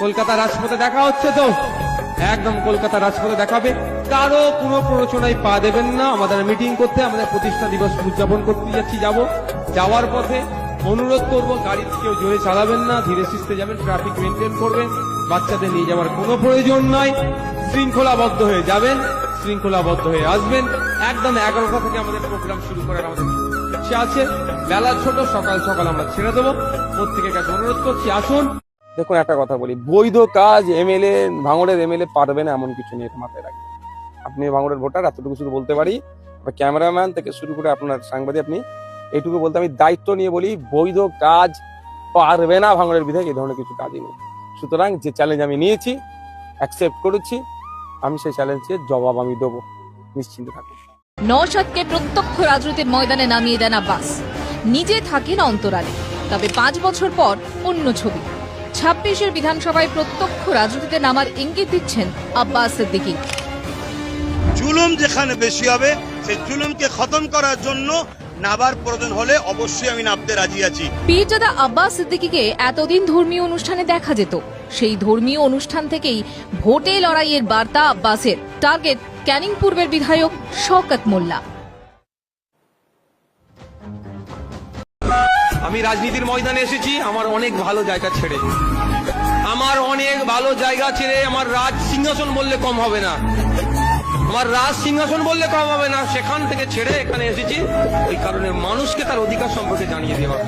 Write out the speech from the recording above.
কলকাতা রাজপথে দেখা হচ্ছে তো। একদম কলকাতা রাজপথে দেখাবে। কারও কোনো প্ররোচনায় পা দেবেন না। আমাদের মিটিং করতে, আমাদের প্রতিষ্ঠা দিবস উদযাপন করতে যাচ্ছি, যাব। যাওয়ার পথে অনুরোধ করব গাড়ি কেউ জোরে চালাবেন না। ধীরে সুস্থে যাবেন ট্রাফিক মেনটেন করবেন। বাচ্চাদের নিয়ে যাওয়ার কোনো প্রয়োজন নয় শৃঙ্খলাবদ্ধ হয়ে যাবেন, শৃঙ্খলাবদ্ধ হয়ে আসবেন। একদম এগারোটা থেকে আমাদের প্রোগ্রাম শুরু করার আমাদের ইচ্ছে আছে। বেলা ছোট, সকাল সকাল আমরা ছেড়ে দেবো। প্রত্যেকের কাছে অনুরোধ করছি, আসুন। দেখুন, একটা কথা বলি, বৈধ কাজ এমএলএ, ভাঙড়ের এমএলএ পারবে না এমন কিছু নিয়ে মাথায় রাখবেন। আপনি ভাঙড়ের ভোটার, এতটুকু শুধু বলতে পারি ক্যামেরাম্যান থেকে শুরু করে আপনার সাংবাদিক, আপনি এইটুকু বলতে আমি দায়িত্ব নিয়ে বলি, বৈধ কাজ পারবে না ভাঙড়ের বিধায়ক এই ধরনের কিছু কাজই নেই। সুতরাং যে চ্যালেঞ্জ আমি নিয়েছি অ্যাকসেপ্ট করেছি, আমি সেই চ্যালেঞ্জের জবাব আমি দেবো। নিশ্চিন্তে থাকুন। নওশাদকে প্রত্যক্ষ রাজনীতির ময়দানে নামিয়ে দেন আব্বাস। নিজে থাকেন অন্তরালে, তবে পাঁচ বছর পর অন্য ছবি। ছাব্বিশের বিধানসভায় প্রত্যক্ষ রাজনীতিতে নামার ইঙ্গিত দিচ্ছেন আব্বাস সিদ্দিকী। জুলুম যেখানে বেশি হবে সেই জুলুমকে খতম করার জন্য নাবার প্রয়োজন হলে অবশ্যই আমি নাবতে রাজি আছি। পীরজাদা আব্বাস সিদ্দিকীকে এতদিন ধর্মীয় অনুষ্ঠানে দেখা যেত। সেই ধর্মীয় অনুষ্ঠান থেকেই ভোটে লড়াইয়ের বার্তা আব্বাসের। টার্গেট ক্যানিং পূর্বের বিধায়ক শওকত মোল্লা। আমি রাজনীতির ময়দানে এসেছি, আমার অনেক ভালো জায়গা ছেড়ে। আমার অনেক ভালো জায়গা ছেড়ে আমার রাজ সিংহাসন বললে কম হবে না। আমার রাজ সিংহাসন বললে কম হবে না, সেখান থেকে ছেড়ে এখানে এসেছি। ওই কারণে মানুষকে তার অধিকার সম্পর্কে জানিয়ে দেওয়া।